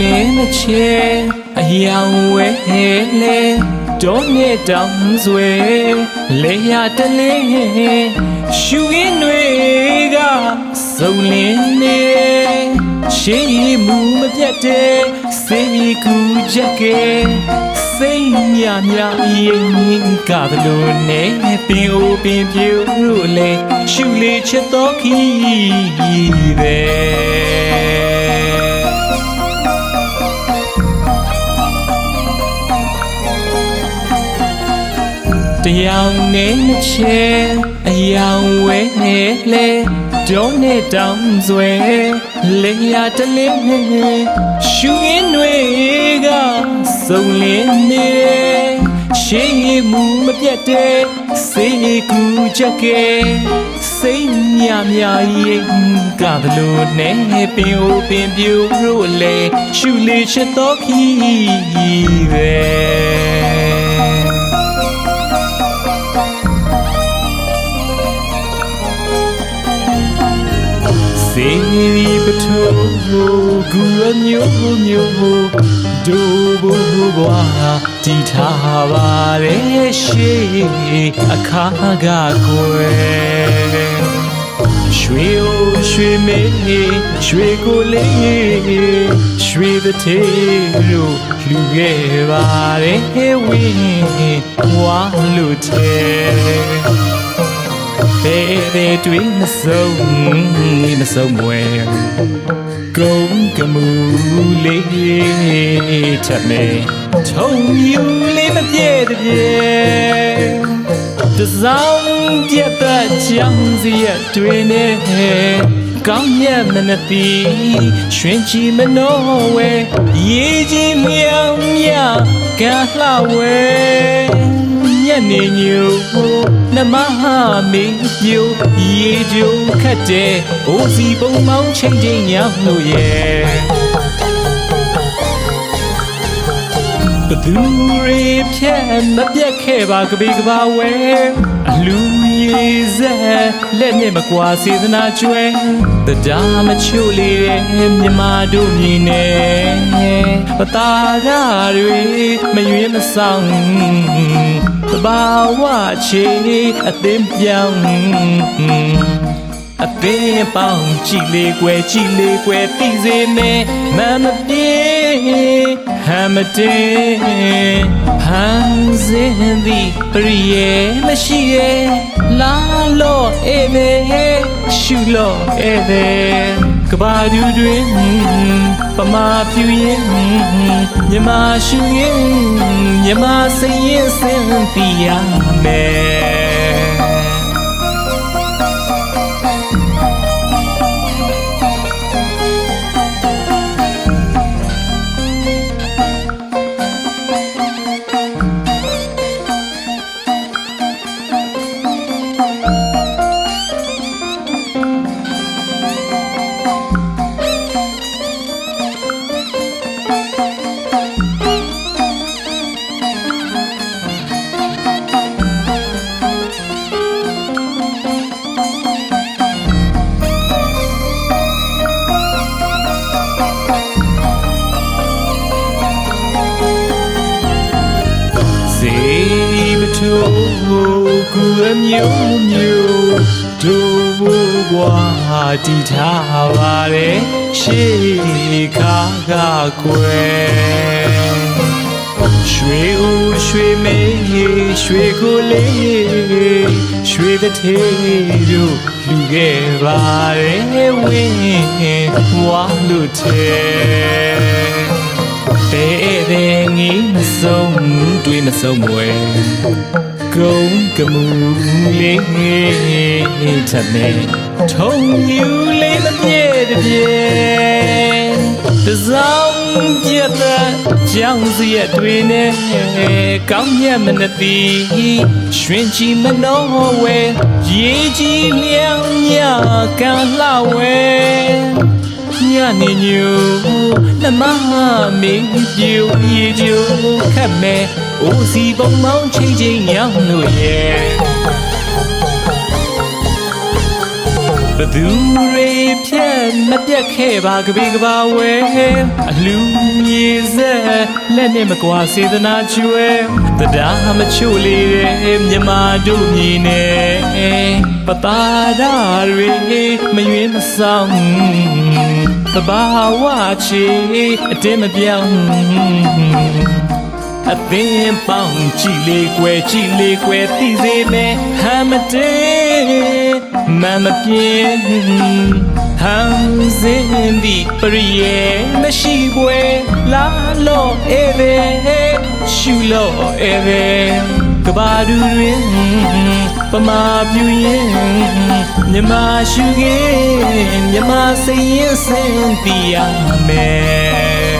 နေမချေအယောင်ဝဲလေတော့နဲ့တောင်ဆွဲလေရတလေးရှူရင်းတွေကစုံလင်းနေရှေးမှုမပြတ်တဲ့စေကူချက်ကဲစိတ်မြမြရင်ကဘလို့နဲ့ပင်အိုပင်ပြူလို့လေရှူလေးချက်တော့ခီးပဲ တရားနဲ့နှစ်ချဲအယောင်ဝဲလေတုံးနဲ့တောင်ဆွဲလေရတလေးရှူရင်းတွေကစုံလင်းနေရှေးမှုမပြတ်တဲ့စေကူချက်ကဲစိတ်မြမြရင်ကဘလို့နဲ့ပင်အိုပင်ပြူလို့လေရှူလေးချစ်တော့ခီးပဲ စေရီပထိုးကူရမျိုးမျိုးဒိုးဘူဘွားတီထားပါရဲ့ရှေးအခါကကွယ်ရွှေအိုရွှေမေးရွှေကိုလေးရွှေတစ်ထေတို့လူခဲ့ပါရဲ့ဝင်းဝါလို့တဲ့ ပေပေတွေးမဆုံးမဆုံးမွယ်ကုန်းကမူလေးထက်မဲထုံယူလေးမပြည့်တဲ့ပြေတစောင်းပြတ်တဲ့ချောင်းစီရတွေနဲ့ကောင်းမြတ်မနတိရွှင်ချီမနောဝဲရေကြီးမြောင်မြကလှဝဲ ညနေညိုနမဟာမေညိုရေကြိုခတ်တဲ့အိုစီပုံမောင်းချိန်ချိန်ညောင်းလို့ရဲ့ဘသူရေဖြတ်မပြတ်ခဲ့ပါကပေကပါဝဲအလူရေစက်လက်နဲ့မကွာစေတနာကျွဲတရားမချို့လေတဲ့မြမတို့မြင်နေပတာရတွေမရွေးမဆောင်တ ဘာဝချေအသင်းပြောင်းအသင်းပေါင်းကြည်လေးကွယ်ကြည်လေးကွယ်သိစေမယ်မမပြေဟမ်မတင်ဟန်စင်သည်ပရိယေမရှိရဲ့လာလို့အေးမေရှူလို့အေးမေ ကဘာဒူတွင်ပမာပြူရင်မြမရှိရင်မြမစရင်စင်တီရမယ် မျိုးမျိုးတို့ဘဘွားတီထားပါရဲ့ရှေးခါကကွယ်ရွှေဦးရွှေမေးရွှေကိုလေးရွှေတစ်ထေတို့လူခဲ့ပါရဲ့ဝင်းဝါလို့တဲ့တဲ့တဲ့ငီးမဆုံးတွေးမဆုံးမွယ် ကုန်းကမူလေးထက်နေထုံယူလေးမပြည့်တဲ့ပြေတစောင်းပြတ်တဲ့ကြောင်စီရတွေနဲ့ကောင်းမြတ်မနတိရွှင်ချီမနောဝဲရေကြီးလျောင်းမြကံလှဝဲ ညနေညူနမမေပြူရေကျူခတ်မဲအိုစီပုံမောင်းချိန်ချိန်ညောင်းလို့ရဲ့ဘသူရေဖြတ်မပြတ်ခဲ့ပါကပေကပါဝဲအလူ ရေးစက်လက်နဲ့မကွာစေတနာကျွဲတရားမချို့လေတဲ့မြမတို့မြည်နေပတာဓာတွေမယွင်းမဆောင်သဘာဝချီအတင်းမပြောင်းအသင်းပေါင်းကြည်လေးကွယ်ကြည်လေးကွယ်သိစေမယ်ဟမ်းမတေး မမပြင်းဟမ်းစင်းဒီပရိယေမရှိပွဲလာလို့အေးပဲရှူလို့အေးပဲကဘာဒူတွင်ပမာပြူရင်မြမရှိခင်မြမစိတ်ရင်စင်ပြရမယ်